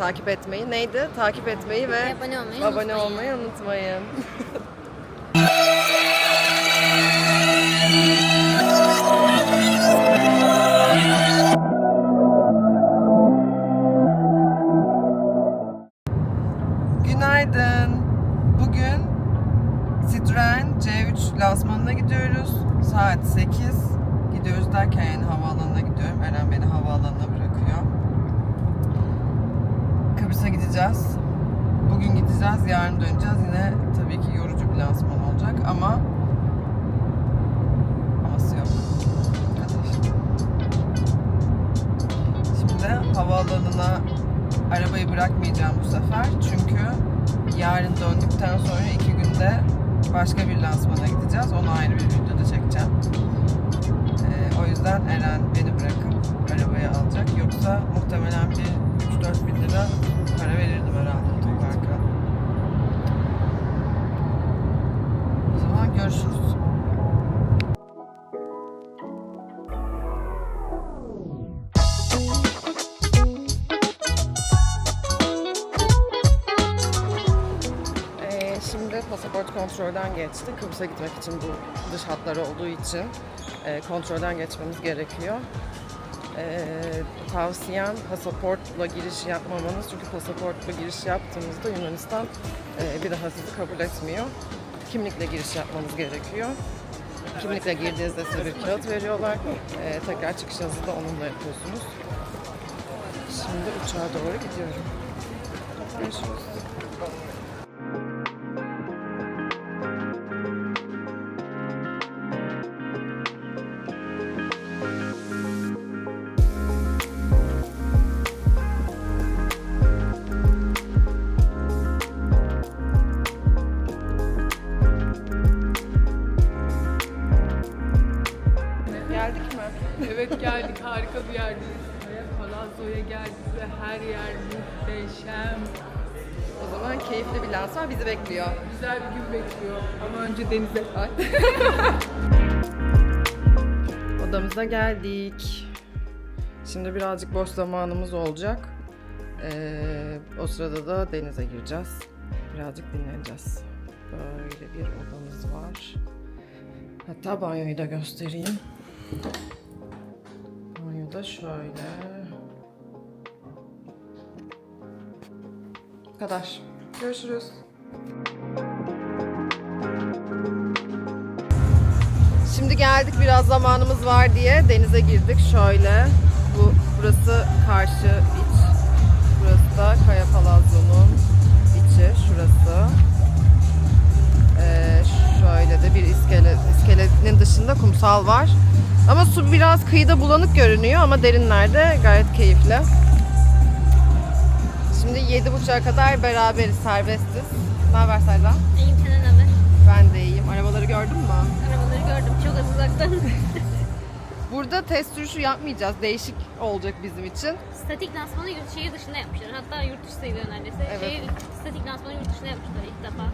takip etmeyi. Neydi? Takip etmeyi ve Abone olmayı abone unutmayın. olmayı unutmayın. Günaydın. Bugün Citroen C3 lansmanına gidiyoruz. Saat 8. Gidiyoruz derken yani havaalanına gidiyorum. Eren beni havaalanına bırakıyor. Gideceğiz. Bugün gideceğiz, yarın döneceğiz. Yine tabii ki yorucu bir lansman olacak ama aması yok. Kadar. Şimdi havaalanına arabayı bırakmayacağım bu sefer. Çünkü yarın döndükten sonra iki günde başka bir lansmana gideceğiz. Onu ayrı bir videoda çekeceğim. Ee, o yüzden Eren beni bırakıp arabayı alacak. Yoksa muhtemelen bir 3-4 bin lira para verirdim herhalde otoparka. O zaman görüşürüz. Ee, şimdi pasaport kontrolden geçti. Kıbrıs'a gitmek için bu dış hatları olduğu için e, kontrolden geçmemiz gerekiyor. Ee, tavsiyem pasaportla giriş yapmamanız çünkü pasaportla giriş yaptığımızda Yunanistan e, bir daha sizi kabul etmiyor. Kimlikle giriş yapmanız gerekiyor. Kimlikle girdiğinizde size bir kağıt veriyorlar. Ee, tekrar çıkışınızı da onunla yapıyorsunuz. Şimdi uçağa doğru gidiyorum. Görüşürüz. Geldik mi? Evet geldik harika bir yerdeyiz. Palazzo'ya geldik ve her yer muhteşem. O zaman keyifli bir lansman bizi bekliyor. Güzel bir gün bekliyor ama önce denize Ay. Odamıza geldik. Şimdi birazcık boş zamanımız olacak. Ee, o sırada da denize gireceğiz. Birazcık dinleneceğiz. Böyle bir odamız var. Hatta banyoyu da göstereyim. Banyo da şöyle. Bu kadar. Görüşürüz. Şimdi geldik biraz zamanımız var diye denize girdik şöyle. Bu burası karşı iç. Burası da Kaya Palazzo'nun içi şurası. Ee, şöyle de bir iskele, iskelenin dışında kumsal var. Ama su biraz kıyıda bulanık görünüyor ama derinlerde gayet keyifli. Şimdi yedi buçuğa kadar beraberiz, serbestiz. Ne haber Serdan? İyiyim senden haber. Ben de iyiyim. Arabaları gördün mü? Arabaları gördüm çok az uzaktan. Burada test sürüşü yapmayacağız. Değişik olacak bizim için. statik lansmanı yurt şehir dışında yapmışlar. Hatta yurt dışı sayılıyor neredeyse. Evet. Şehir, statik lansmanı yurt dışında yapmışlar ilk defa.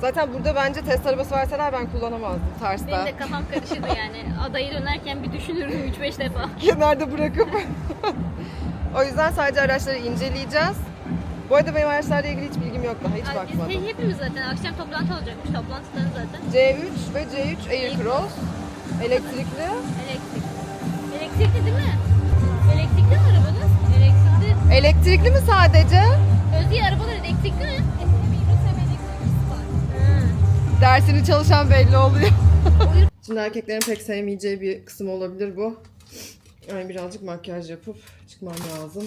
Zaten burada bence test arabası verseler ben kullanamazdım Tars'ta. Benim de kafam karışırdı yani. Adayı dönerken bir düşünürdüm 3-5 defa. Kenarda bırakıp. o yüzden sadece araçları inceleyeceğiz. Bu arada benim araçlarla ilgili hiç bilgim yok daha. Hiç Abi biz bakmadım. he- hepimiz zaten akşam toplantı olacakmış. Toplantıları zaten. C3 ve C3 Aircross. Elektrikli. Elektrik. Elektrikli değil mi? Elektrikli mi arabanız? Elektrikli. Elektrikli mi sadece? Özge arabalar elektrikli mi? Dersini çalışan belli oluyor. Şimdi erkeklerin pek sevmeyeceği bir kısım olabilir bu. Yani birazcık makyaj yapıp çıkmam lazım.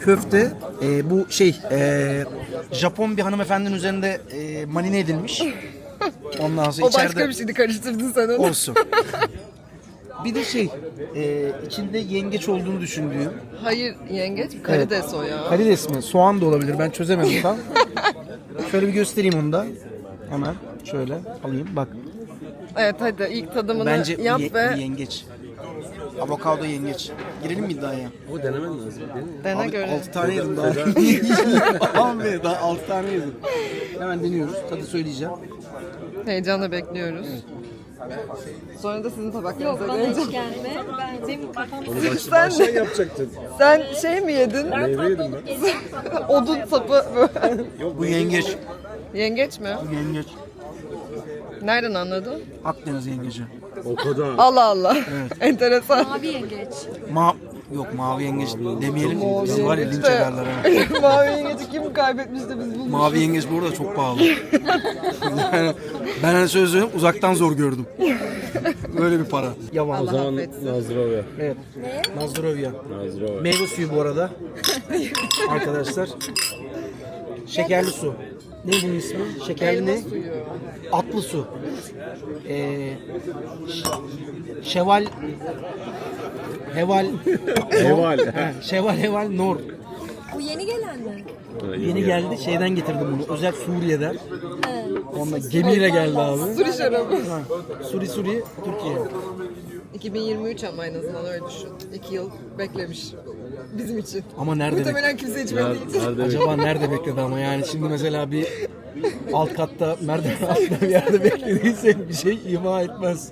Köfte e, bu şey e, Japon bir hanımefendinin üzerinde e, marine edilmiş. Ondan sonra O içeride başka bir şeydi karıştırdın sen onu. olsun. Bir de şey e, içinde yengeç olduğunu düşündüğüm. Hayır yengeç mi? Karides o ya. Karides mi? Soğan da olabilir. Ben çözemedim tam. Şöyle bir göstereyim onu da. Hemen şöyle alayım. Bak Evet hadi ilk tadımını bence bu yap ye- ve bu yengeç. Avokado yengeç. Girelim mi iddiaya? O denemen lazım değil mi? dene Abi göre. 6 tane yedim daha. Abi daha 6 tane yedim. Hemen deniyoruz. Tadı söyleyeceğim. Heyecanla bekliyoruz. Sonra da sizin tabaklarınıza Bana gelecek. hiç gelme. Ben benim kafam Sen, Şey yapacaktın. sen şey mi yedin? Meyve yedim ben. Odun sapı böyle. Bu yengeç. Yengeç mi? Bu yengeç. Nereden anladın? Akdeniz yengeci. O kadar. Allah Allah. Enteresan. mavi yengeç. Ma yok mavi yengeç demeyelim. Mavi Bizi var ya yengeç linç de- ederler. ha. Mavi yengeci kim kaybetmiş de biz bulmuşuz. Mavi yengeç bu arada çok pahalı. yani ben hani söz söyleyeyim uzaktan zor gördüm. Böyle bir para. Allah O zaman. Nazdrovya. Evet. Nazdrovya. Nazdrovya. Meyve suyu bu arada. Arkadaşlar. Şekerli su. Ne bunun ismi? Şekerli ne? Atlı su. Ee, şeval Heval Heval. He, Şeval Heval Nor. Bu yeni gelen mi? Yeni geldi. Şeyden getirdim bunu. Özel Suriye'den. Onunla gemiyle geldi abi. Suri şarabı. Ha, Suri Suri Türkiye. 2023 ama en azından öyle düşün. 2 yıl beklemiş bizim için. Ama nerede bek- Muhtemelen kimse içmediği için. Nerede? Acaba nerede bekledi ama yani şimdi mesela bir alt katta merdiven altında bir yerde beklediysek bir şey ima etmez.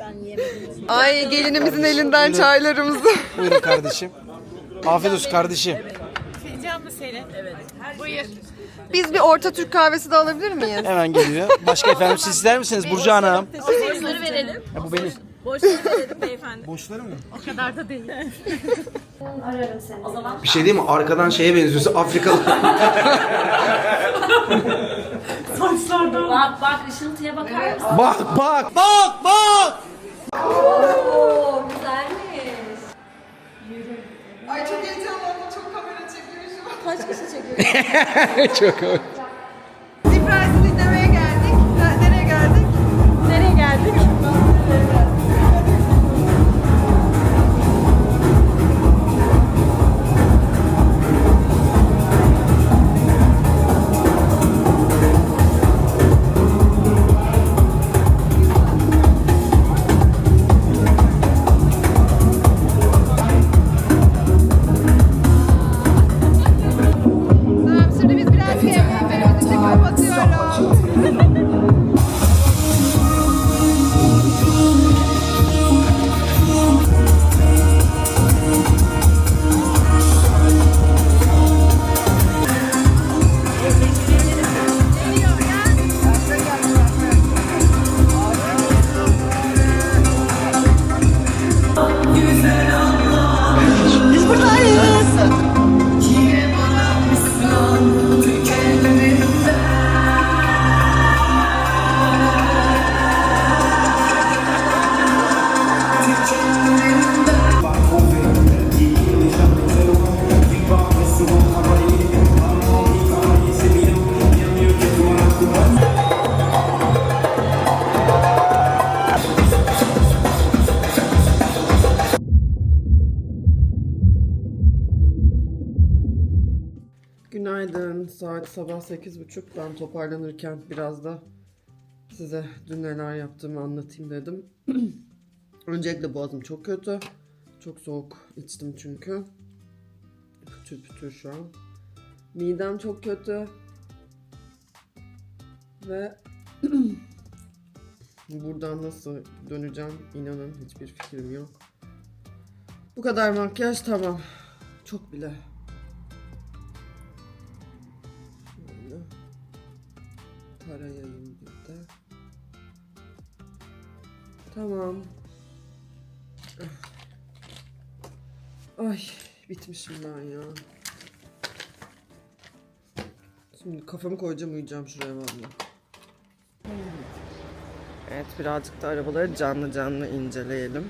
Ay gelinimizin elinden çaylarımızı. Buyurun kardeşim. Afiyet olsun kardeşim. Senin? Evet. Buyur. Biz bir orta Türk kahvesi de alabilir miyiz? Hemen geliyor. Başka efendim siz ister misiniz Burcu Hanım? Boşları verelim. Ha, bu benim. Boşları verelim beyefendi. Boşları mı? O kadar da değil. Ararım seni. O zaman Bir şey değil mi? Arkadan şeye benziyorsun Afrikalı. bak bak ışıltıya bakar mısın? bak bak bak bak. Oo güzelmiş. Ay çok heyecanlandım. Çok Kaç kişi çekiyor? Çok hoş. Saat sabah 8.30. Ben toparlanırken biraz da size dün neler yaptığımı anlatayım dedim. Öncelikle boğazım çok kötü. Çok soğuk içtim çünkü. Pütür pütür şu an. Midem çok kötü. Ve buradan nasıl döneceğim inanın hiçbir fikrim yok. Bu kadar makyaj tamam. Çok bile. Tamam. Ay bitmişim ben ya. Şimdi kafamı koyacağım uyuyacağım şuraya valla. Evet birazcık da arabaları canlı canlı inceleyelim.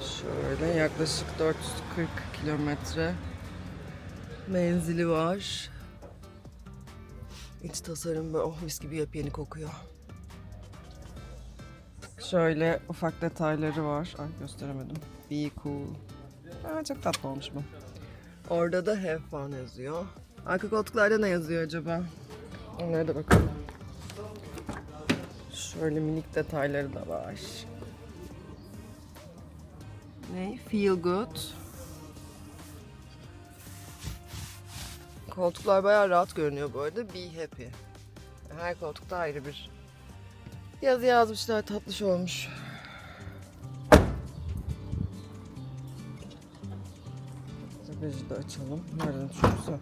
Şöyle yaklaşık 440 kilometre menzili var. İç tasarım böyle oh mis gibi yepyeni kokuyor. Şöyle ufak detayları var. Ay gösteremedim. Be cool. Aa, çok tatlı olmuş bu. Orada da have fun yazıyor. Arka koltuklarda ne yazıyor acaba? Onlara da bakalım. Şöyle minik detayları da var. Ne? Feel good. Koltuklar bayağı rahat görünüyor bu arada. Be happy. Her koltukta ayrı bir yazı yazmışlar. Tatlış olmuş. Bagajı da açalım. Nereden açıyorsa.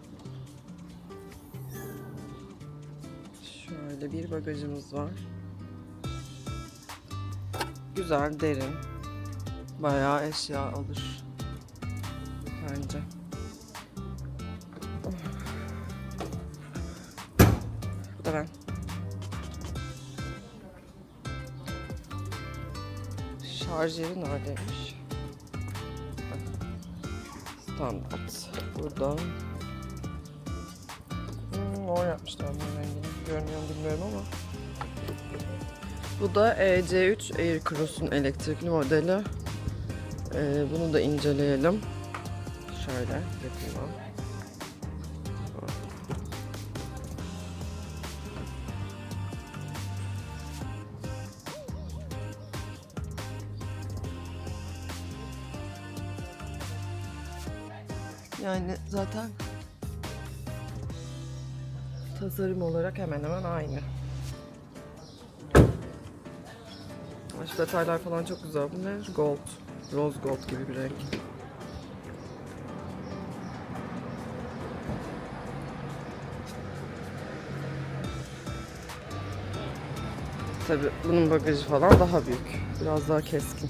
Şöyle bir bagajımız var. Güzel, derin. Bayağı eşya alır. Bence. Şarj yeri neredeymiş? Standart. Burada. Hmm, mor yapmışlar bu rengini. Görünüyor bilmiyorum ama. Bu da EC3 Aircross'un elektrikli modeli. Ee, bunu da inceleyelim. Şöyle yapayım ben. Yani zaten tasarım olarak hemen hemen aynı. Ay, Şu detaylar falan çok güzel. Bu ne? Gold. Rose gold gibi bir renk. Tabii bunun bagajı falan daha büyük. Biraz daha keskin.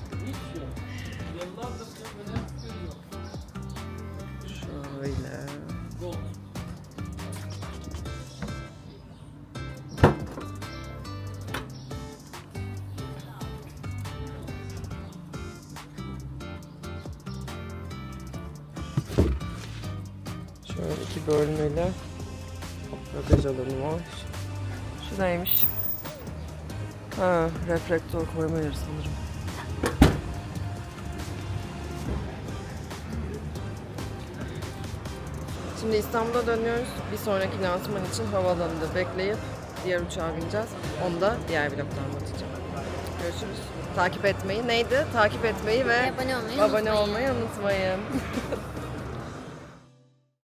Şöyle. Şöyle iki bölmeli bagaj alanı var. Şu neymiş? Ha, reflektör koyma sanırım. Şimdi İstanbul'a dönüyoruz. Bir sonraki lansman için havaalanında bekleyip diğer uçağa bineceğiz. Onu da diğer vlogda anlatacağım. Görüşürüz. Takip etmeyi neydi? Takip etmeyi ve Abone olmayı abone unutmayın. olmayı unutmayın.